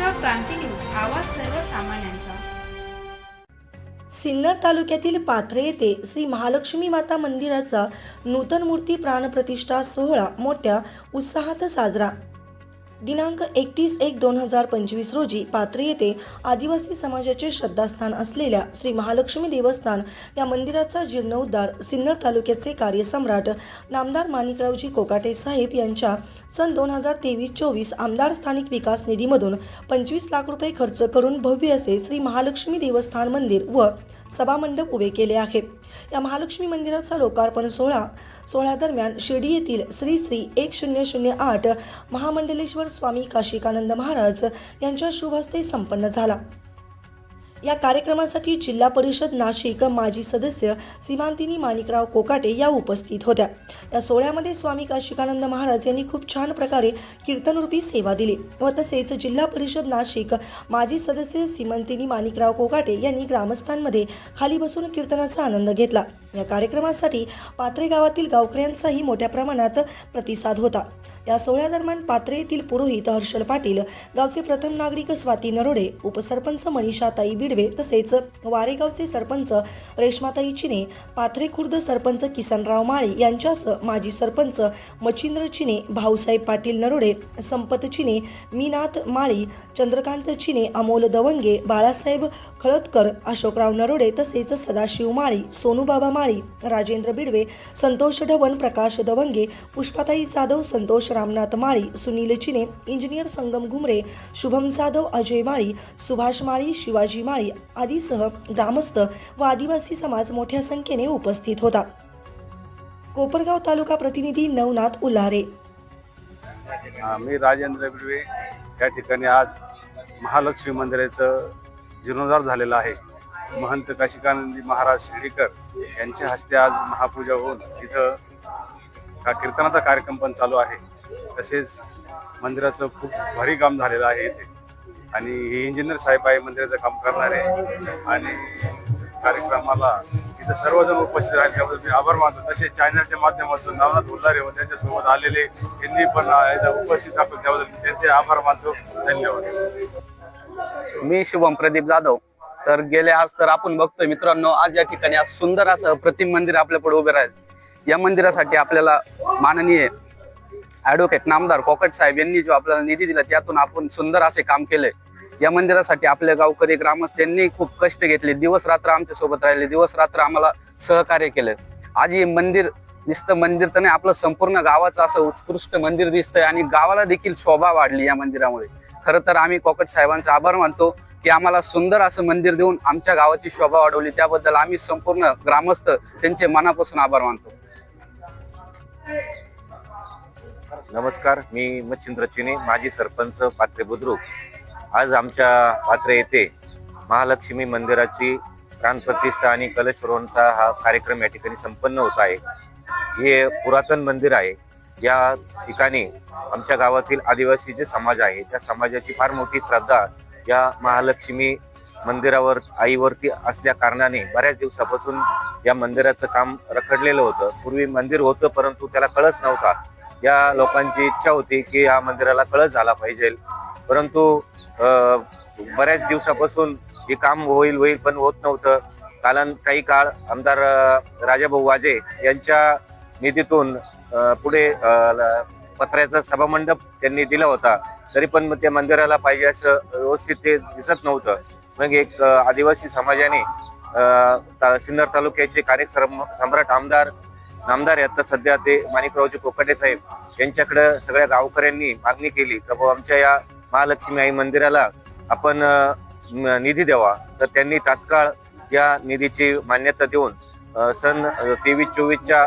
Maharashtra Kranti news आवाज सर्वसामान्यांचा. सिन्नर तालुक्यातील पाथरे येथे श्री महालक्ष्मी माता मंदिराचा नूतन मूर्ती प्राणप्रतिष्ठा सोहळा मोठ्या उत्साहात साजरा. दिनांक एकतीस एक दोन हजार पंचवीस रोजी पात्र येथे आदिवासी समाजाचे श्रद्धास्थान असलेल्या श्री महालक्ष्मी देवस्थान या मंदिराचा जीर्णोद्धार सिन्नर तालुक्याचे कार्यसम्राट नामदार माणिकरावजी कोकाटे साहेब यांच्या सन दोन हजार तेवीस चोवीस आमदार स्थानिक विकास निधीमधून पंचवीस लाख रुपये खर्च करून भव्य असे श्री महालक्ष्मी देवस्थान मंदिर व सभामंडप उभे केले आहे. या महालक्ष्मी मंदिराचा लोकार्पण सोहळा सोहळ्यादरम्यान शिर्डी येथील श्री श्री एक शून्य शून्य आठ महामंडलेश्वर स्वामी काशिकानंद महाराज यांच्या शुभ हस्ते संपन्न झाला. या कार्यक्रमासाठी जिल्हा परिषद नाशिक माजी सदस्य सीमांतिनी माणिकराव कोकाटे या उपस्थित होत्या. या सोहळ्यामध्ये स्वामी काशिकानंद महाराज यांनी खूप छान प्रकारे कीर्तनरूपी सेवा दिली व तसेच जिल्हा परिषद नाशिक माजी सदस्य सीमंतिनी माणिकराव कोकाटे यांनी ग्रामस्थांमध्ये खाली बसून कीर्तनाचा आनंद घेतला. या कार्यक्रमासाठी पात्रे गावातील गावकऱ्यांचाही मोठ्या प्रमाणात प्रतिसाद होता. या सोहळ्यादरम्यान पात्रे येथील पुरोहित हर्षल पाटील गावचे प्रथम नागरिक स्वाती नरोडे उपसरपंच मनीषाताई बिडवे तसेच वारेगावचे सरपंच रेश्माताई चिने पाथरे खुर्द सरपंच किसनराव माळी यांच्यासह माजी सरपंच मच्छिंद्र चिने भाऊसाहेब पाटील नरोडे संपत चिने मीनाथ माळी चंद्रकांत चिने अमोल दवंगे बाळासाहेब खळदकर अशोकराव नरोडे तसेच सदाशिव माळी सोनूबाबा माळी राजेंद्र बिडवे संतोष ढवण प्रकाश दवंगे पुष्पाताई जाधव संतोष रामनाथ माळी सुनील चिने इंजिनियर संगम घुमरे शुभम जाधव अजय माळी सुभाष माळी शिवाजी माळी आदीसह ग्रामस्थ व आदिवासी समाज मोठ्या संख्येने उपस्थित होता. कोपरगाव तालुका प्रतिनिधी नवनाथ उल्हारे. मी राजेंद्र बिडवे. या ठिकाणी आज महालक्ष्मी मंदिराचं जीर्णोद्धार झालेला आहे. महंत काशिकानंदी महाराज शिर्डीकर यांच्या हस्ते आज महापूजा होऊन इथं का कीर्तनाचा कार्यक्रम पण चालू आहे. तसेच मंदिराचं खूप भारी काम झालेलं आहे इथे. आणि हे इंजिनियर साहेब आहे मंदिराचं काम करणारे. आणि कार्यक्रमाला इथं सर्वजण उपस्थित आहेत. त्याबद्दल मी आभार मानतो. तसेच चॅनलच्या माध्यमातून नवनाथ उल्हारे व त्यांच्यासोबत आलेले. यांनी पण उपस्थित दाखवून त्याबद्दल त्यांचे आभार मानतो. धन्यवाद. मी शुभम प्रदीप जाधव. तर गेले आज तर आपण बघतोय मित्रांनो आज या ठिकाणी आज सुंदर असं प्रतिम मंदिर आपल्या पुढे उभे राहील. या मंदिरासाठी आपल्याला माननीय ऍडव्होकेट नामदार कोकट साहेब यांनी जो आपल्याला निधी दिला त्यातून आपण सुंदर असे काम केले. या मंदिरासाठी आपले गावकरी ग्रामस्थ यांनी खूप कष्ट घेतले. दिवस रात्र आमच्यासोबत राहिले. दिवस रात्र आम्हाला सहकार्य केलं. आज हे मंदिर नुसतं मंदिर तर नाही आपलं संपूर्ण गावाचं असं उत्कृष्ट मंदिर दिसतंय आणि गावाला देखील शोभा वाढली या मंदिरामुळे. खरं तर आम्ही कोकट साहेबांचा आभार मानतो की आम्हाला सुंदर असं मंदिर देऊन आमच्या गावाची शोभा वाढवली. त्याबद्दल आम्ही संपूर्ण ग्रामस्थ त्यांचे मनापासून आभार मानतो. नमस्कार मी मच्छिंद्र चिने माजी सरपंच पात्रे बुद्रुक. आज आमच्या पात्रे येथे महालक्ष्मी मंदिराची प्राणप्रतिष्ठा आणि कलशरोहणचा हा कार्यक्रम या ठिकाणी संपन्न होत आहे. हे पुरातन मंदिर आहे. या ठिकाणी आमच्या गावातील आदिवासी जे समाज आहे त्या समाजाची फार मोठी श्रद्धा या महालक्ष्मी मंदिरावर आईवरती असल्या कारणाने बऱ्याच दिवसापासून या मंदिराचं काम रखडलेलं होतं. पूर्वी मंदिर होतं परंतु त्याला कळस नव्हता. या लोकांची इच्छा होती की या मंदिराला कळस झाला पाहिजे. परंतु बऱ्याच दिवसापासून हे काम होईल होईल पण होत नव्हतं. कारण काही काळ आमदार राजाभाऊ वाजे यांच्या निधीतून पुढे पत्र्याचा सभामंडप त्यांनी दिला होता. तरी पण मग त्या मंदिराला पाहिजे असं व्यवस्थित ते दिसत नव्हतं. मग एक आदिवासी समाजाने ता- सिन्नर तालुक्याचे कार्यक्रम सम्राट आमदार नामदार आहेत. सध्या ते माणिकरावजी कोकाटे साहेब यांच्याकडे सगळ्या गावकऱ्यांनी मागणी केली तर बुवा आमच्या या महालक्ष्मी आई मंदिराला आपण निधी द्यावा. तर त्यांनी तात्काळ या निधीची मान्यता देऊन सन तेवीस चोवीसच्या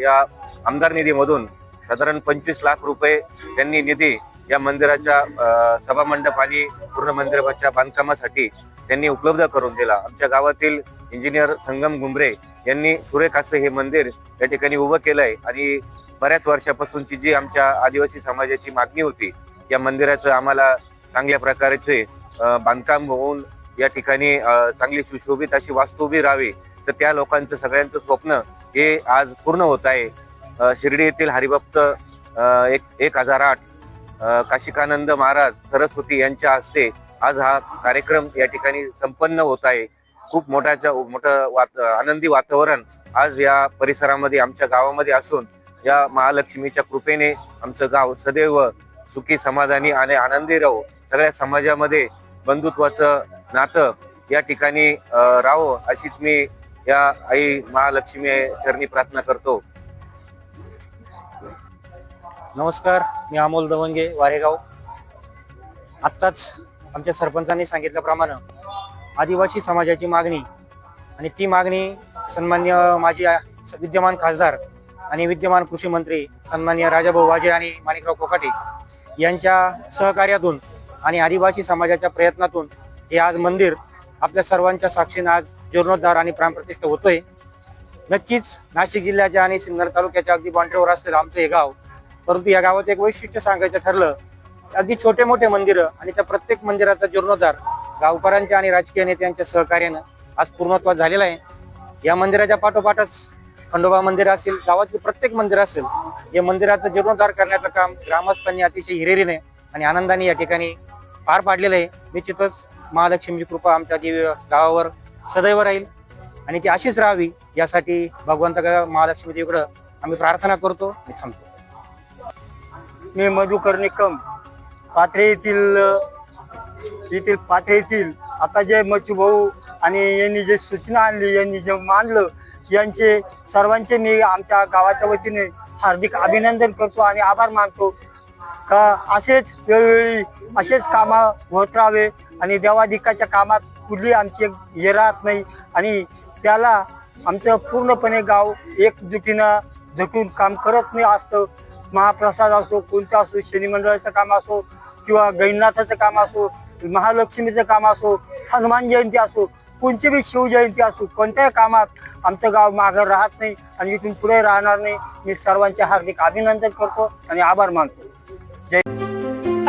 या आमदार निधीमधून साधारण पंचवीस लाख रुपये त्यांनी निधी या मंदिराच्या सभामंडप आणि पूर्ण मंदिराच्या बांधकामासाठी त्यांनी उपलब्ध करून दिला. आमच्या गावातील इंजिनियर संगम गुंबरे यांनी सुरेख असं हे मंदिर या ठिकाणी उभं केलंय आणि बऱ्याच वर्षापासूनची जी आमच्या आदिवासी समाजाची मागणी होती या मंदिराचं आम्हाला चांगल्या प्रकारचे बांधकाम होऊन या ठिकाणी चांगली सुशोभित अशी वास्तू उभी राहावी तर त्या लोकांचं सगळ्यांचं स्वप्न हे आज पूर्ण होत आहे. शिर्डी येथील हरिभक्त एक एक हजार आठ काशिकानंद महाराज सरस्वती यांच्या हस्ते आज हा कार्यक्रम या ठिकाणी संपन्न होत आहे. खूप मोठ्याच्या मोठं वात आनंदी वातावरण आज या परिसरामध्ये आमच्या गावामध्ये असून या महालक्ष्मीच्या कृपेने आमचं गाव सदैव सुखी समाधानी आणि आनंदी राहो. सगळ्या समाजामध्ये बंधुत्वाचं नातं या ठिकाणी राहो अशीच मी या आई महालक्ष्मी चरणी प्रार्थना करतो. नमस्कार मी अमोल दवंगे वारेगाव. आत्ताच आमच्या सरपंचांनी सांगितल्याप्रमाणे आदिवासी समाजाची मागणी आणि ती मागणी सन्मान्य माजी विद्यमान खासदार आणि विद्यमान कृषी मंत्री सन्मान्य राजाभाऊ वाजे आणि माणिकराव कोकाटे यांच्या सहकार्यातून आणि आदिवासी समाजाच्या प्रयत्नातून हे आज मंदिर आपल्या सर्वांच्या साक्षीने आज जीर्णोद्धार आणि प्राणप्रतिष्ठा होतोय. नक्कीच नाशिक जिल्ह्याच्या आणि सिन्नर तालुक्याच्या अगदी बाँड्रीवर असलेलं आमचं हे गाव परंतु या गावाचं एक वैशिष्ट्य सांगायचं ठरलं अगदी छोटे मोठे मंदिरं आणि त्या प्रत्येक मंदिराचा जीर्णोद्धार गावकऱ्यांच्या आणि राजकीय नेत्यांच्या सहकार्यानं आज पूर्णत्वात झालेला आहे. या मंदिराच्या पाठोपाठच खंडोबा मंदिर असेल गावातले प्रत्येक मंदिर असेल या मंदिराचं जीर्णोद्धार करण्याचं काम ग्रामस्थांनी अतिशय हिरेरीने आणि आनंदाने या ठिकाणी पार पाडलेलं आहे. निश्चितच महालक्ष्मीची कृपा आमच्या देवी गावावर सदैव राहील. आणि ती अशीच राहावी यासाठी भगवंता महालक्ष्मी देवीकडं आम्ही प्रार्थना करतो आणि थांबतो. मी मधुकर निकम पाथरे येथील येथील पाथरे येथील आता जे मच्छू भाऊ आणि यांनी जे सूचना आणली यांनी जे मानलं यांचे सर्वांचे मी आमच्या गावाच्या वतीने हार्दिक अभिनंदन करतो आणि आभार मानतो. का असेच वेळोवेळी असेच कामं होत राहावे आणि देवाधिकाच्या कामात कुठली आमची हे राहत नाही. आणि त्याला आमचं पूर्णपणे गाव एकजुटीनं झटून काम करत नाही असतं. महाप्रसाद असो कोणतं असो शनी मंडळाचं काम असो किंवा गैनाथाचं काम असो महालक्ष्मीचं काम असो हनुमान जयंती असो कोणती बी शिवजयंती असो कोणत्याही कामात आमचं गाव मागं राहत नाही आणि इथून पुढे राहणार नाही. मी सर्वांचे हार्दिक अभिनंदन करतो आणि आभार मानतो. जय